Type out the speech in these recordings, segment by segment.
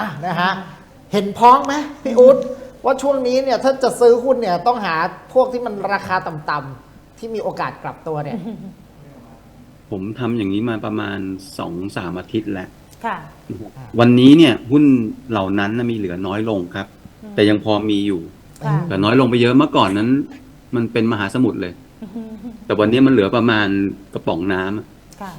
อะนะฮะเห็นพ้องไหมพี่อุ๊ดว่าช่วงนี้เนี่ยถ้าจะซื้อหุ้นเนี่ยต้องหาพวกที่มันราคาต่ำๆที่มีโอกาสกลับตัวเนี่ย ผมทำอย่างนี้มาประมาณสองสามอาทิตย์แล้วค่ะ วันนี้เนี่ยหุ้นเหล่านั้นนะมีเหลือน้อยลงครับแต่ยังพอมีอยู่ค่ะ แต่น้อยลงไปเยอะเมื่อก่อนนั้น มันเป็นมหาสมุทรเลย แต่วันนี้มันเหลือประมาณกระป๋องน้ำอะ ค่ะ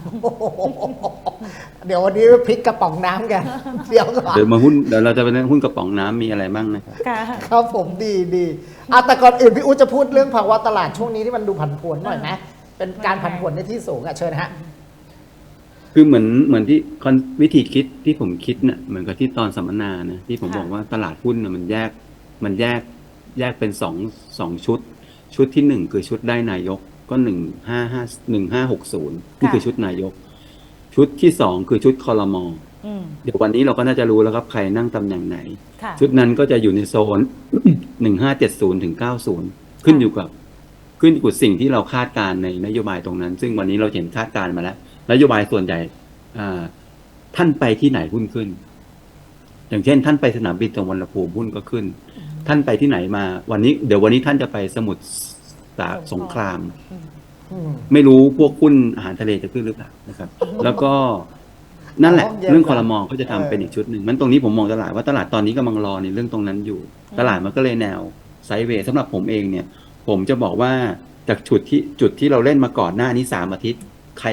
เดี๋ยววันนี้พลิกกระป๋องน้ำกัน เดี๋ยวก่อนเดี๋ยวมาหุ้นเดี๋ยวเราจะไปเล่นหุ้นกระป๋องน้ำมีอะไรบ้างนะครับ ค่ะ ครับผมดีดีอะแต่ก่อนอื่นพี่อุ๊ดจะพูดเรื่องภาวะตลาดช่วงนี้ที่มันดูผันผวนหน่อยไหมเป็นการผันผวนในที่สูงอะเชิญนะฮะ คือเหมือนเหมือนที่คอนวิธีคิดที่ผมคิดเนี่ยเหมือนกับที่ตอนสัมมนานะที่ผมค่ะ บอกว่าตลาดหุ้นน่ะมันแยกมันแยกแยกเป็นสองสองชุด ชุดที่หนึ่งคือชุดได้นายก ก็หนึ่งห้าห้าหนึ่งห้าหกศูนย์นี่คือชุดนายก ชุดที่สองคือชุดคอรมออืมเดี๋ยววันนี้เราก็น่าจะรู้แล้วครับใครนั่งตำแหน่งไหนค่ะชุดนั้นก็จะอยู่ในโซนหนึ่งห้าเจ็ดศูนย์ถึงเก้าศูนย์ขึ้นอยู่กับ ขึ้นอยู่กับสิ่งที่เราคาดการณ์ในนโยบายตรงนั้น ซึ่งวันนี้เราเห็นคาดการณ์มาแล้ว นโยบายส่วนใหญ่อ่าท่านไปที่ไหนหุ้นขึ้น อย่างเช่น ท่านไปสนามบินตรงวันละภูมิหุ้นก็ขึ้น ท่านไปที่ไหนมา วันนี้ เดี๋ยววันนี้ท่านจะไปสมุทร สาสงครามอืมอืมไม่รู้พวกหุ้นอาหารทะเลจะขึ้นหรือเปล่านะครับ แล้วก็นั่นแหละอ๋อเย็นเรื่องคอรมอก็จะทำเออเป็นอีกชุดหนึ่งมันตรงนี้ผมมองตลาดว่าตลาดตอนนี้กำลังรอในเรื่องตรงนั้นอยู่ ตลาดมันก็เลยแนวไซด์เวย์สำหรับผมเองเนี่ย ผมจะบอกว่าจากจุดที่จุดที่เราเล่นมาก่อนหน้านี้สามอาทิตย์ ใคร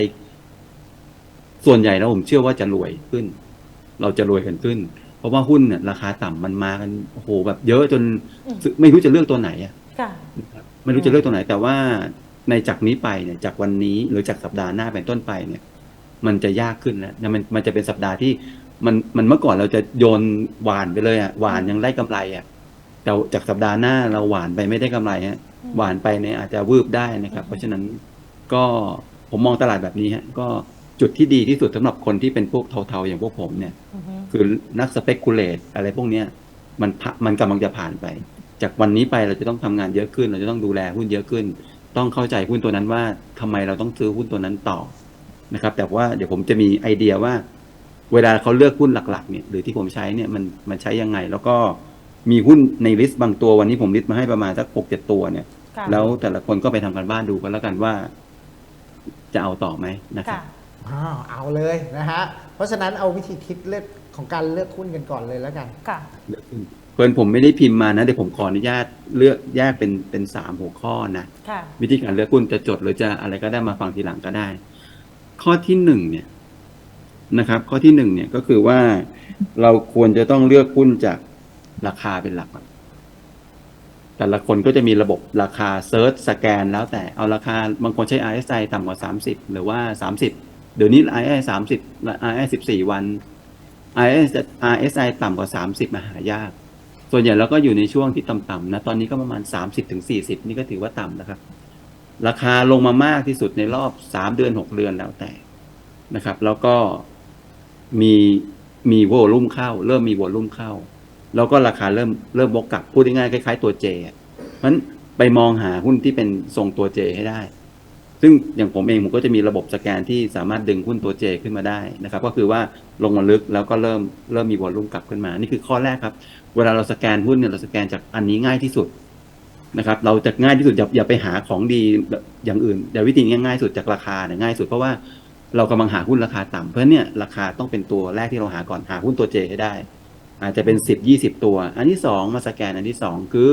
ส่วนใหญ่แล้วผมเชื่อว่าจะรวยขึ้น เราจะรวยกันขึ้น เพราะว่าหุ้นเนี่ยราคาต่ำมันมากันโอ้โหแบบเยอะจนไม่รู้จะเลือกตัวไหนอะค่ะนะครับ ไม่รู้จะเลือกตัวไหน แต่ว่าในจากนี้ไปเนี่ยจากวันนี้หรือจากสัปดาห์หน้าเป็นต้นไปเนี่ย มันจะยากขึ้นแล้วนะมันมันจะเป็นสัปดาห์ที่มันมันเมื่อก่อนเราจะโยนหวานไปเลยอะหวานยังได้กำไรอะแต่จากสัปดาห์หน้าเราหวานไปไม่ได้กำไรฮะอืมหวานไปเนี่ยอาจจะวืบได้นะครับ เพราะฉะนั้นก็ผมมองตลาดแบบนี้ฮะก็จุดที่ดีที่สุดสำหรับคนที่เป็นพวกเทาๆอย่างพวกผมเนี่ยอือฮึคือนักสเปกุเลตอะไรพวกเนี้ยมันผ่ามันกำลังจะผ่านไป จากวันนี้ไปเราจะต้องทำงานเยอะขึ้น เราจะต้องดูแลหุ้นเยอะขึ้น ต้องเข้าใจหุ้นตัวนั้นว่าทำไมเราต้องซื้อหุ้นตัวนั้นต่อนะครับ แต่ว่าเดี๋ยวผมจะมีไอเดียว่า เวลาเขาเลือกหุ้นหลักๆเนี่ยหรือที่ผมใช้เนี่ยมันมันใช้ยังไง แล้วก็มีหุ้นในลิสต์บางตัววันนี้ผมลิสต์มาให้ประมาณสักหกเจ็ดตัวเนี่ยค่ะแล้วแต่ละคนก็ไปทำกันบ้านดูกันแล้วกันว่า จะเอาต่อไหมนะครับค่ะอ้าวเอาเลยนะฮะเพราะฉะนั้นเอาวิธีคิดเลือกของการเลือกหุ้นกันก่อนเลยแล้วกันค่ะเลือกหุ้นเพื่อนผมไม่ได้พิมพ์มานะเดี๋ยวผมขออนุญาตเลือกแยกเป็นเป็นสามหัวข้อนะค่ะ วิธีการเลือกหุ้นจะจดหรือจะอะไรก็ได้มาฟังทีหลังก็ได้ ข้อที่หนึ่งเนี่ยนะครับ ข้อที่หนึ่งเนี่ยก็คือว่าเราควรจะต้องเลือกหุ้นจากราคาเป็นหลักก่อนแต่ละคนก็จะมีระบบราคาเซิร์ชสแกน แล้วแต่เอาราคาบางคนใช้ RSI ต่ำกว่า 30 หรือว่า 30 เดี๋ยวนี้ RSI 30 RSI 14 วัน RSI RSI ต่ำกว่า 30 มาหายาก ส่วนใหญ่เราก็อยู่ในช่วงที่ต่ำๆนะ ตอนนี้ก็ประมาณ 30ถึง40 นี่ก็ถือว่าต่ำนะครับ ราคาลงมามากที่สุดในรอบ 3 เดือน 6 เดือนแล้วแต่นะครับ แล้วก็มีมีโวลุ่มเข้า เริ่มมีโวลุ่มเข้า แล้วก็ราคาเริ่มเริ่มบวกกลับพูดง่ายๆคล้ายๆตัวเจอะเพราะฉะนั้นไปมองหาหุ้นที่เป็นทรงตัวเจให้ได้ ซึ่งอย่างผมเองผมก็จะมีระบบสแกนที่สามารถดึงหุ้นตัวเจขึ้นมาได้นะครับ ก็คือว่าลงมาลึกแล้วก็เริ่มเริ่มมีวอลลุ่มกลับขึ้นมา นี่คือข้อแรกครับ เวลาเราสแกนหุ้นเนี่ยเราสแกนจากอันนี้ง่ายที่สุดนะครับ เราจะง่ายที่สุดอย่าอย่าไปหาของดีแบบอย่างอื่นเดี๋ยววิธีง่ายๆสุดจากราคาเนี่ยง่ายสุดเพราะว่าเรากำลังหาหุ้นราคาต่ำเพราะเนี่ยราคาต้องเป็นตัวแรกที่เราหาก่อนหาหุ้นตัวเจให้ได้ อาจจะเป็นสิบยี่สิบตัว อันที่สองมาสแกนอันที่สองคือ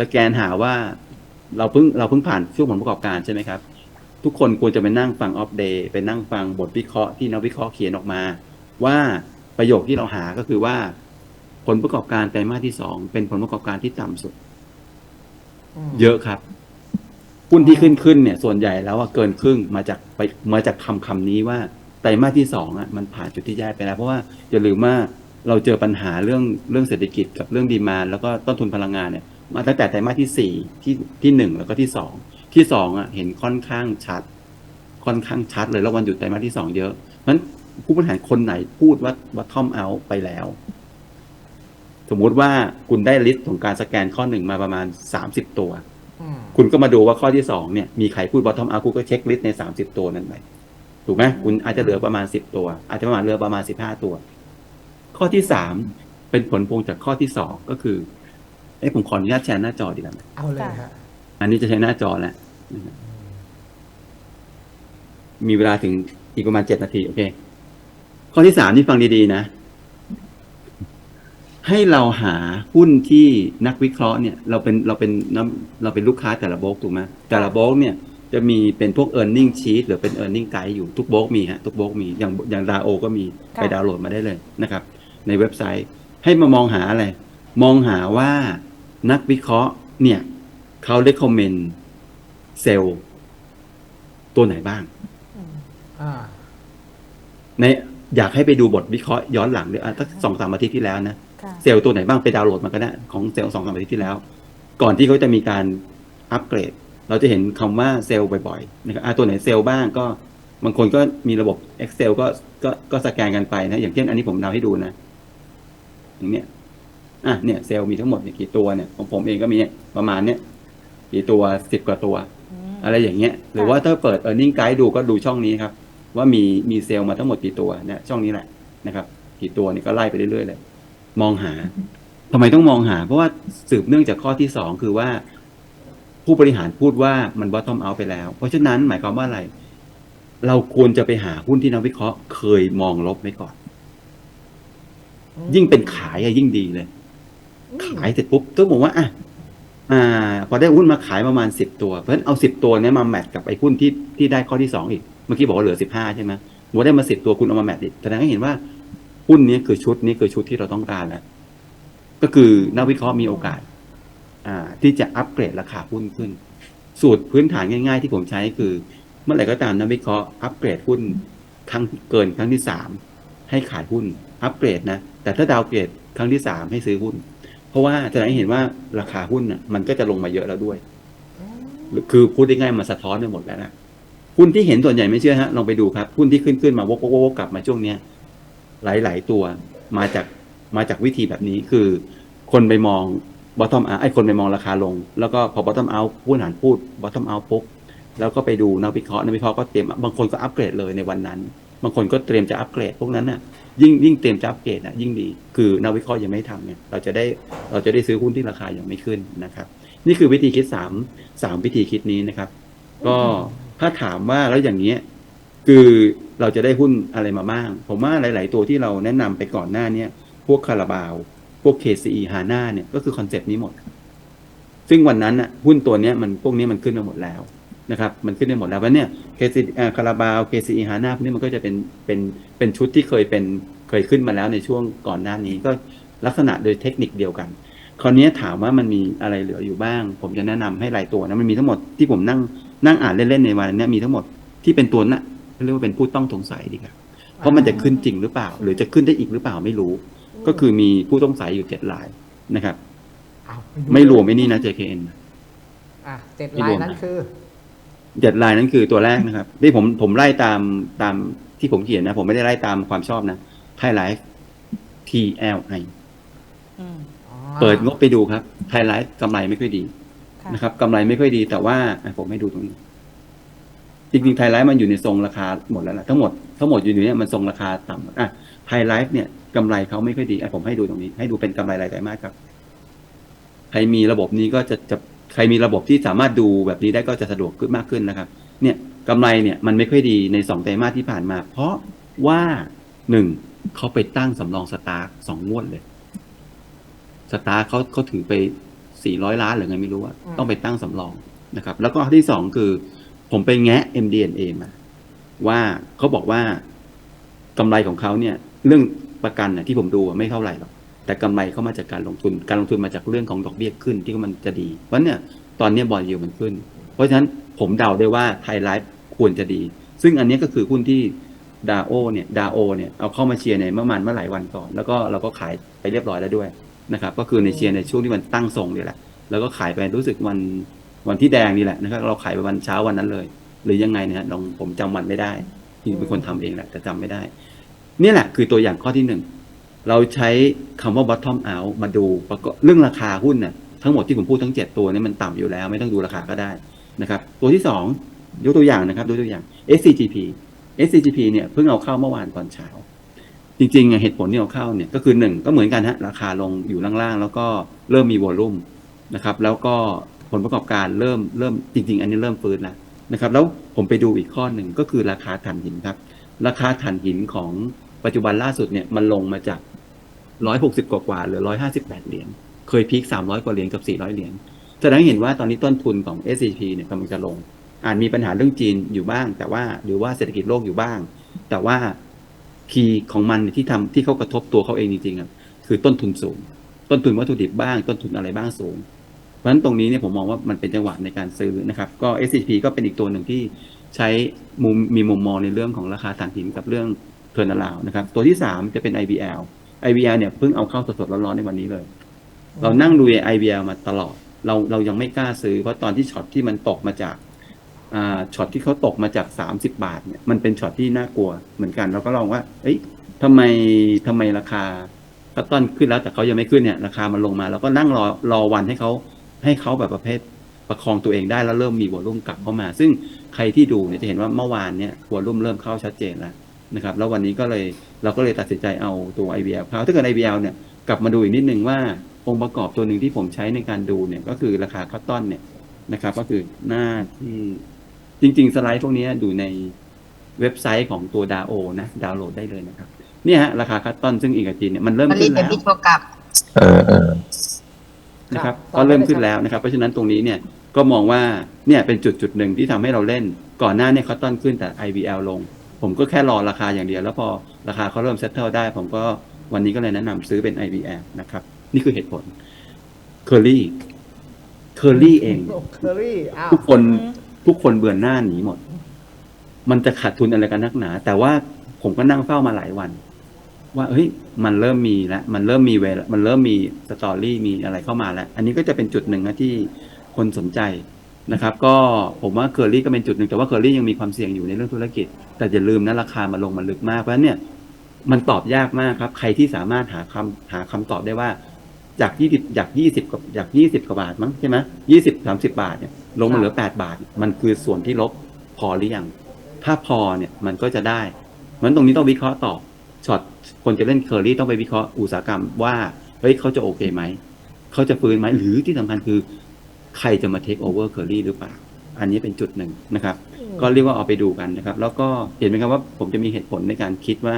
สแกนหาว่า เราเพิ่งเราเพิ่งผ่านช่วงผลประกอบการใช่ไหมครับ ทุกคนควรจะไปนั่งฟังออฟเดย์ไปนั่งฟังบทวิเคราะห์ที่นักวิเคราะห์เขียนออกมา ว่าประโยคที่เราหาก็คือว่า ผลประกอบการไตรมาสที่สองเป็นผลประกอบการที่ต่ำสุด เยอะครับหุ้นที่ขึ้นขึ้นเนี่ย ส่วนใหญ่แล้วอะเกินครึ่งมาจากไปมาจากคำคำนี้ว่าไตรมาสที่สองอะมันผ่านจุดที่แย่ไปแล้ว เพราะว่าอย่าลืมว่าเราเจอปัญหาเรื่องเรื่องเศรษฐกิจกับเรื่องดีมานแล้วก็ต้นทุนพลังงานเนี่ย มาตั้งแต่ไตรมาสที่สี่ที่ที่หนึ่งแล้วก็ที่สองที่สองอะเห็นค่อนข้างชัด ค่อนข้างชัดเลยแล้ววันหยุดไตรมาสที่สองเยอะเพราะฉะนั้นผู้บริหารคนไหนพูดว่าว่าท่อมเอาไปแล้ว สมมุติว่าคุณได้ลิสต์ของการสแกนข้อหนึ่งมาประมาณสามสิบตัวอืมคุณก็มาดูว่าข้อที่สองเนี่ยมีใครพูด bottom up คุณก็เช็คลิสต์ในสามสิบตัวนั้นไปถูกไหมคุณอาจจะเหลือประมาณสิบตัว อาจจะประมาณเหลือประมาณสิบห้าตัว ข้อที่สามเป็นผลพวงจากข้อที่สองก็คือ เอ้ผมขออนุญาตแชร์หน้าจอดีกว่าไหมเอาเลยฮะอันนี้จะใช้หน้าจอแล้วนะครับมีเวลาถึงอีกประมาณเจ็ดนาที โอเค ข้อที่สามนี่ฟังดีๆนะ ให้เราหาหุ้นที่นักวิเคราะห์เนี่ย เราเป็นเราเป็นน้ำเราเป็นลูกค้าแต่ละโบรกถูกไหมแต่ละโบรกเนี่ยจะมีเป็นพวก e a r n i n g sheet หรือเป็น e a r n i n g guide อยู่ทุกโบรกมีฮะทุกโบรกมีอย่างอย่างดาโอก็มีค่ะไปดาวน์โหลดมาได้เลยนะครับ ในเว็บไซต์ให้มามองหาอะไร มองหาว่า นักวิเคราะห์เนี่ยเขา recommend เซลล์ตัวไหนบ้างอ่าในอยากให้ไปดูบทวิเคราะห์ย้อนหลังด้วยอะสักสองสามอาทิตย์ที่แล้วนะค่ะเซลล์ตัวไหนบ้างไปดาวน์โหลดมาก็ได้ของเซลล์สองสามอาทิตย์ที่แล้ว ก่อนที่เขาจะมีการอัปเกรด เราจะเห็นคำว่าเซลล์บ่อยๆนะครับอะตัวไหนเซลล์บ้างก็บางคนก็มีระบบ Excel ก็ก็ก็สแกนกันไปนะ อย่างเช่นอันนี้ผมเดาให้ดูนะอย่างเนี้ย อะเนี่ยเซลล์มีทั้งหมดเนี่ยกี่ตัวเนี่ยของผมเองก็มีเนี่ยประมาณเนี้ยกี่ตัวสิบกว่าตัว อะไรอย่างเงี้ย หรือว่าถ้าเปิด e a r n i n g guide ดูก็ดูช่องนี้ครับ ว่ามีมีเซลล์มาทั้งหมดกี่ตัวเนี่ยช่องนี้แหละนะครับ กี่ตัวนี่ก็ไล่ไปเรื่อยๆเลย มองหาทำไมต้องมองหา เพราะว่าสืบเนื่องจากข้อที่สองคือว่า ผู้บริหารพูดว่ามัน bottom out ไปแล้ว เพราะฉะนั้นหมายความว่าอะไร เราควรจะไปหาหุ้นที่นักวิเคราะห์ เคยมองลบไว้ก่อน ยิ่งเป็นขายอะยิ่งดีเลย ขายเสร็จปุ๊บต้องบอกว่าอะอ่า พอได้หุ้นมาขายประมาณสิบตัว เพราะฉะนั้นเอาสิบตัวนี้มาแมทกับไอ้หุ้นที่ที่ได้ข้อที่สองอีก เมื่อกี้บอกว่าเหลือสิบห้าใช่ไหมหมดได้มาสิบตัวคุณเอามาแมทอีกแสดงให้เห็นว่าหุ้นนี้คือชุดนี้คือชุดที่เราต้องการแล้วก็คือนักวิเคราะห์มีโอกาส อ่า ที่จะอัปเกรดราคาหุ้นขึ้น สูตรพื้นฐานง่าย ๆ ที่ผมใช้คือ เมื่อไหร่ก็ตามนักวิเคราะห์อัปเกรดหุ้นครั้งเกินครั้งที่สามให้ขายหุ้นอัปเกรดนะแต่ถ้าดาวเกรดครั้งที่สามให้ซื้อหุ้น ราะว่าแสดงให้เห็นว่าราคาหุ้นน่ะมันก็จะลงมาเยอะแล้วด้วย คือพูดได้ง่ายๆมาสะท้อนไปหมดแล้วนะหุ้นที่เห็นส่วนใหญ่ไม่เชื่อฮะลองไปดูครับหุ้นที่ขึ้นขึ้นมาวกวกวกกลับมาช่วงเนี้ยหลายๆตัวมาจากมาจากวิธีแบบนี้คือ คนไปมอง bottom out ไอ้คนไปมองราคาลง แล้วก็พอ bottom out ผู้หารพูด bottom out ปุ๊บแล้วก็ไปดูนักวิเคราะห์นักวิเคราะห์ก็เตรียมบางคนก็อัปเกรดเลยในวันนั้น บางคนก็เตรียมจะอัปเกรดพวกนั้นน่ะ ยิ่งยิ่งเตรียมจะอัปเกรดอะยิ่งดี คือนักวิเคราะห์ยังไม่ทำเนี่ยเราจะได้เราจะได้ซื้อหุ้นที่ราคายังไม่ขึ้นนะครับ นี่คือวิธีคิดสามสามวิธีคิดนี้นะครับ ก็ถ้าถามว่าแล้วอย่างเนี้ยคือเราจะได้หุ้นอะไรมาบ้าง ผมว่าหลาย ๆ ตัวที่เราแนะนำไปก่อนหน้าเนี้ยพวกคาราบาว พวก KCE ฮาน่าเนี่ยก็คือคอนเซปต์นี้หมด ซึ่งวันนั้นน่ะหุ้นตัวเนี้ยมันพวกนี้มันขึ้นมาหมดแล้ว นะครับมันขึ้นมาหมดแล้วเพราะเนี่ย KCE อ่าคาราบาว KCE ฮาน่าพวกนี้มันก็จะเป็นเป็นเป็นชุดที่เคยเป็นเคยขึ้นมาแล้วในช่วงก่อนหน้านี้ก็ลักษณะโดยเทคนิคเดียวกัน คราวนี้ถามว่ามันมีอะไรเหลืออยู่บ้าง ผมจะแนะนำให้รายตัวนะมันมีทั้งหมดที่ผมนั่งนั่งอ่านเล่นๆในวันนี้มีทั้งหมดที่เป็นตัวน่ะเรียกว่าเป็นผู้ต้องสงสัยดีครับเพราะมันจะขึ้นจริงหรือเปล่า หรือจะขึ้นได้อีกหรือเปล่าไม่รู้ ก็คือมีผู้ต้องสัยอยู่เจ็ดรายนะครับเอาปดูไม่รวมไอ้นี่นะ JKN อะเจ็ดไม่ลารวยมนั้นนะคือ เจ็ดรายนั้นคือตัวแรกนะครับที่ผมผมไล่ตามตามที่ผมเขียนนะ ผมไม่ได้ไล่ตามความชอบนะไทยไลฟ์ TLI อืมอ๋อเปิดงบไปดูครับไทยไลฟ์กำไรไม่ค่อยดีค่ะนะครับกำไรไม่ค่อยดี แต่ว่าอะผมให้ดูตรงนี้ จริงๆไทยไลฟ์มันอยู่ในทรงราคาหมดแล้วล่ะทั้งหมดทั้งหมดอยู่ในเนี้มันทรงราคาต่ำหมดอะไทยไลฟ์เนี่ยกำไรเขาไม่ค่อยดีอะผมให้ดูตรงนี้ ให้ดูเป็นกำไรรายไตรมาสครับใครมีระบบนี้ก็จะจะ ใครมีระบบที่สามารถดูแบบนี้ได้ก็จะสะดวกขึ้นมากขึ้นนะครับ เนี่ยกำไรเนี่ยมันไม่ค่อยดีในสองไตรมาสที่ผ่านมา เพราะว่าหนึ่งเขาไปตั้งสำรองสตาร์กสองงวดเลย สตาร์เขาเขาถือไปสี่ร้อยล้านหรือไงไม่รู้อะต้องไปตั้งสำรองนะครับ แล้วก็ที่สองคือ ผมไปแงะ MDNA มาว่าเขาบอกว่ากำไรของเขาเนี่ย เรื่องประกันน่ะที่ผมดูอะไม่เท่าไหร่หรอก แต่กำไรเขามาจากการลงทุน การลงทุนมาจากเรื่องของดอกเบี้ยขึ้นที่มันจะดี เพราะเนี่ยตอนนี้บอลยิวมันขึ้น เพราะฉะนั้นผมเดาได้ว่าไทยไลฟ์ควรจะดี ซึ่งอันนี้ก็คือหุ้นที่ดาโอเนี่ยดาโอเนี่ยเอาเข้ามาเชียร์ในเมื่อมันเมื่อหลายวันก่อน แล้วก็เราก็ขายไปเรียบร้อยแล้วด้วยนะครับก็คือในเชียร์ในช่วงที่มันตั้งทรงนี่แหละ แล้วก็ขายไปรู้สึกวันวันที่แดงนี่แหละนะครับเราขายไปวันเช้าวันนั้นเลย หรือยังไงเนะฮะลองผมจำวันไม่ได้จริงๆเป็นคนทำเองแหละแต่จำไม่ได้ นี่แหละคือตัวอย่างข้อที่หนึ่ง เราใช้คำว่า bottom out มาดูประกอบเรื่องราคาหุ้นเนี่ยทั้งหมดที่ผมพูดทั้งเจ็ดตัวนี้มันต่ำอยู่แล้ว ไม่ต้องดูราคาก็ได้นะครับ ตัวที่สองยกตัวอย่างนะครับยกตัวอย่าง SCGP SCGP เนี่ยเพิ่งเอาเข้าเมื่อวานตอนเช้า จริงๆเหตุผลที่เอาเข้าเนี่ยก็คือหนึ่งก็เหมือนกันฮะราคาลงอยู่ล่างๆ แล้วก็เริ่มมีวอลลุ่มนะครับแล้วก็ผลประกอบการเริ่มเริ่มจริง ๆ อันนี้เริ่มฟื้นแล้วนะครับแล้วผมไปดูอีกข้อหนึ่งก็คือราคาถ่านหินครับ ราคาถ่านหินของปัจจุบันล่าสุดเนี่ยมันลงมาจาก ร้อยหกสิบกว่าหลือร้อยห้าสิบแปดเหรียญเคยพีคสามร้อยกว่าเหรียญกับสี่ร้อยเหรียญแสดงให้เห็นว่าตอนนี้ต้นทุนของ s c p เนี่ยกำลังจะลง อาจมีปัญหาเรื่องจีนอยู่บ้าง แต่ว่าหรือว่าเศรษฐกิจโลกอยู่บ้าง แต่ว่าคีย์ของมันที่ทำที่เขากระทบตัวเขาเองจริงๆอะคือต้นทุนสูง ต้นทุนวัตถุดิบบ้าง ต้นทุนอะไรบ้างสูง เพราะฉะนั้นตรงนี้เนี่ยผมมองว่ามันเป็นจังหวะในการซื้อนะครับ ก็ s c p ก็เป็นอีกตัวหนึ่งที่ใช้มุมมีมุมมองในเรื่องของราคาถ่านหินกับเรื่องเทอร์นาลาวนะครับ ตัวที่ 3 จะเป็น IBL IBL เนี่ยเพิ่งเอาเข้าสดๆร้อนๆในวันนี้เลย เรานั่งดู IBL มาตลอด เราเรายังไม่กล้าซื้อเพราะตอนที่ช็อตที่มันตกมาจากอ่าช็อตที่เขาตกมาจาก 30 บาทเนี่ยมันเป็นช็อตที่น่ากลัวเหมือนกันเราก็ลองว่า เอ้ยทำไมทำไมราคาก็ต้นขึ้นแล้วแต่เขายังไม่ขึ้นเนี่ยราคามันลงมาเราก็นั่งรอรอวันให้เขาให้เขาแบบประเภทประคองตัวเองได้แล้วเริ่มมีวอลลุ่มกลับเข้ามา ซึ่งใครที่ดูเนี่ยจะเห็นว่าเมื่อวานเนี่ยวอลลุ่มเริ่มเข้าชัดเจนแล้ว นะครับแล้ววันนี้ก็เลยเราก็เลยตัดสินใจเอาตัว IBL เข้าถ้าเกิด IBL เนี่ยกลับมาดูอีกนิดนึงว่าองค์ประกอบตัวหนึ่งที่ผมใช้ในการดูเนี่ยก็คือราคาคอตตอนเนี่ยนะครับ ก็คือหน้าที่จริง ๆ สไลด์พวกนี้อยู่ในเว็บไซต์ของตัวดาโอนะดาวน์โหลดได้เลยนะครับ เนี่ยฮะราคาคัตตอนซึ่งอีกกับจีนเนี่ยมันเริ่มมันรีขึ้บนเป็นแล้วพิโชกับเออเออนะครับครับก็เริ่มขึ้นต่อไปเลยครับแล้วนะครับ เพราะฉะนั้นตรงนี้เนี่ยก็มองว่าเนี่ยเป็นจุดจุดหนึ่งที่ทำให้เราเล่นก่อนหน้าเนี่ยเขาต้นขึ้นแต่ IVL ลง ผมก็แค่รอราคาอย่างเดียว แล้วพอราคาเขาเริ่มเซตเทิลได้ ผมก็วันนี้ก็เลยแนะนำซื้อเป็น IVL นะครับ นี่คือเหตุผลเคอรี่เคอรี่เองโอ้เคอรี่อ้าวทุกคนทุกคนเบื่อหน้าหนีหมด มันจะขาดทุนอะไรกันนักหนา แต่ว่าผมก็นั่งเฝ้ามาหลายวัน ว่าเฮ้ย มันเริ่มมีแล้วมันเริ่มมีเวลมันเริ่มมีสตอรี่มีอะไรเข้ามาแล้ว อันนี้ก็จะเป็นจุดหนึ่งนะที่คนสนใจนะครับ ก็ผมว่าเคอรี่ก็เป็นจุดหนึ่งแต่ว่าเคอรี่ยังมีความเสี่ยงอยู่ในเรื่องธุรกิจ แต่อย่าลืมนะราคามันลงมาลึกมากเพราะฉะนั้นเนี่ยมันตอบยากมากครับ ใครที่สามารถหาคำหาคำตอบได้ว่า จากยี่สิบจากยี่สิบกับจากยี่สิบกว่าบาทมั้งใช่ไหมยี่สิบสามสิบาทเนี่ยลงมาเหลือแปดบาท มันคือส่วนที่ลบพอหรือยัง ถ้าพอเนี่ยมันก็จะได้เพราะฉะนั้นตรงนี้ต้องวิเคราะห์ต่อช็อตคนจะเล่นเคอรี่ต้องไปวิเคราะห์อุตสาหกรรมว่าเฮ้ยเขาจะโอเคไหมเขาจะฟื้นไหมหรือที่สำคัญคือ ใครจะมาเทคโอเวอร์เคอรี่หรือเปล่า อันนี้เป็นจุดหนึ่งนะครับ ก็เรียกว่าเอาไปดูกันนะครับ แล้วก็เห็นไหมครับว่าผมจะมีเหตุผลในการคิดว่า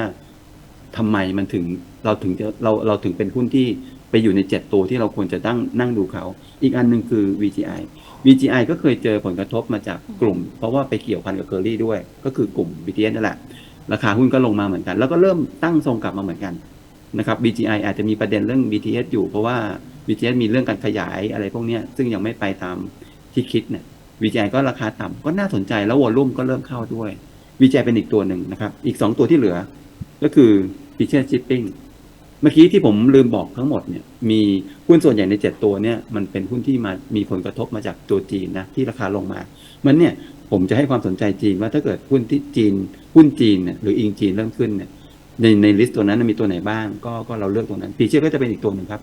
ทำไมมันถึงเราถึงจะเราเราถึงเป็นหุ้นที่ไปอยู่ในเจ็ดตัวที่เราควรจะตั้งนั่งดูเขา อีกอันหนึ่งคือ VGI VGI ก็เคยเจอผลกระทบมาจากกลุ่ม เพราะว่าไปเกี่ยวพันกับเคอรี่ด้วย ก็คือกลุ่ม BTS นั่นแหละ ราคาหุ้นก็ลงมาเหมือนกัน แล้วก็เริ่มตั้งทรงกลับมาเหมือนกันนะครับ BGI อาจจะมีประเด็นเรื่อง BTS อยู่ เพราะว่า BTS มีเรื่องการขยายอะไรพวกนี้ซึ่งยังไม่ไปตามที่คิดเนี่ย VGI ก็ราคาต่ำก็น่าสนใจแล้ววอลลุ่มก็เริ่มเข้าด้วย VGI เป็นอีกตัวหนึ่งนะครับ อีก 2 ตัวที่เหลือ ก็คือ f i s h e r Shipping เมื่อกี้ที่ผมลืมบอกทั้งหมดเนี่ยมีหุ้นส่วนใหญ่ใน 7 ตัวเนี่ยมันเป็นหุ้นที่มามีผลกระทบมาจากตัวจีนนะที่ราคาลงมา มันเนี่ยผมจะให้ความสนใจจีนว่าถ้าเกิดหุ้นที่จีนหุ้นจีนเนี่ยหรืออิงจีนเริ่มขึ้นเนี่ยในในลิสต์ตัวนั้นมีตัวไหนบ้าง ก็ก็เราเลือกตัวนั้นฟีเจอร์ก็จะเป็นอีกตัวหนึ่งครับ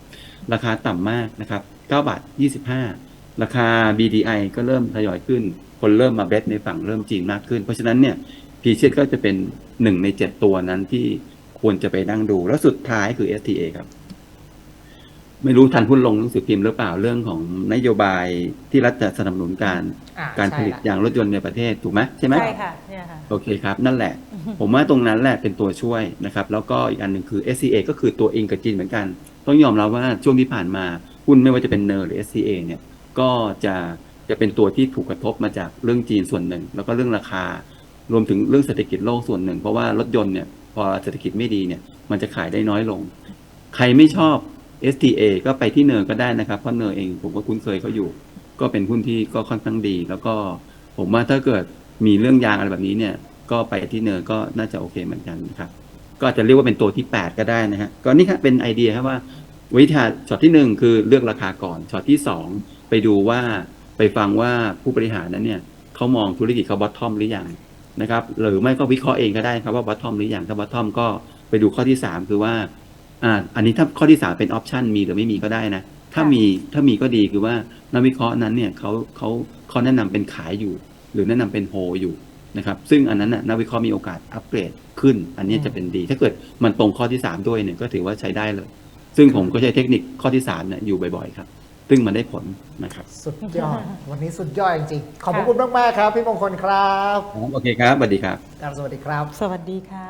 ราคาต่ำมากนะครับ9บาท25 ราคา BDI ก็เริ่มทยอยขึ้น คนเริ่มมาเบสในฝั่งเริ่มจีนมากขึ้น เพราะฉะนั้นเนี่ยพีเชก็จะเป็นหนึ่งในเจ็ดตัวนั้นที่ควรจะไปนั่งดู แล้วสุดท้ายคือ STA ครับ ไม่รู้ทันหุ้นลงหนังสือพิมพ์หรือเปล่าเรื่องของนโยบายที่รัฐจะสนับสนุนการอ่การผลิตใช่ะยางรถยนต์ในประเทศถูกไหมใช่ไหมใช่ค่ะเนี่ยค่ะโอเคครับ นั่นแหละ ผมว่าตรงนั้นแหละเป็นตัวช่วยนะครับ แล้วก็อีกอันหนึ่งคือ SCA ก็คือตัวเองกับจีนเหมือนกัน ต้องยอมรับว่าช่วงที่ผ่านมาหุ้นไม่ว่าจะเป็นเนอร์หรือ SCA เนี่ย ก็จะจะเป็นตัวที่ถูกกระทบมาจากเรื่องจีนส่วนหนึ่ง แล้วก็เรื่องราคารวมถึงเรื่องเศรษฐกิจโลกส่วนหนึ่ง เพราะว่ารถยนต์เนี่ยพอเศรษฐกิจไม่ดีเนี่ยมันจะขายได้น้อยลง ใครไม่ชอบ STA ก็ไปที่เนอร์ก็ได้นะครับเพราะเนอร์เองผมก็คุ้นเคยเขาอยู่ ก็เป็นหุ้นที่ก็ค่อนข้างดี แล้วก็ผมว่าถ้าเกิดมีเรื่องยางอะไรแบบนี้เนี่ย ก็ไปที่เนอร์ก็น่าจะโอเคเหมือนกันนะครับก็อาจจะเรียกว่าเป็นตัวที่ 8 ก็ได้นะฮะก็นี่ครับเป็นไอเดียครับว่าวิธีช็อตที่ 1 คือเลือกราคาก่อนช็อตที่ 2 ไปดูว่าไปฟังว่าผู้บริหารนั้นเนี่ยเขามองธุรกิจเขาบอททอมหรือยังนะครับ หรือไม่ก็วิเคราะห์เองก็ได้ครับว่าบอททอมหรือยังถ้าบอททอมก็ไปดูข้อที่ 3 คือว่าอ่าอันนี้ถ้าข้อที่ 3 เป็นออปชันมีหรือไม่มีก็ได้นะ ถ้ามีถ้ามีก็ดีคือว่านักวิเคราะห์นั้นเนี่ยเขาเขาเขาแนะนำเป็นขายอยู่ หรือแนะนำเป็นโฮอยู่นะครับซึ่งอันนั้นน่ะนักวิเคราะห์มีโอกาสอัปเกรดขึ้น อันนี้จะเป็นดี ถ้าเกิดมันตรงข้อที่สามด้วยเนี่ยก็ถือว่าใช้ได้เลย ซึ่งผมก็ใช้เทคนิคข้อที่สามเนี่ยอยู่บ่อยๆครับ ซึ่งมันได้ผลนะครับสุดยอด วันนี้สุดยอดจริงๆ ขอบพระคุณมากๆครับ พี่มงคลครับ โอเคครับสวัสดีครับ ครับ สวัสดีครับ สวัสดีค่ะ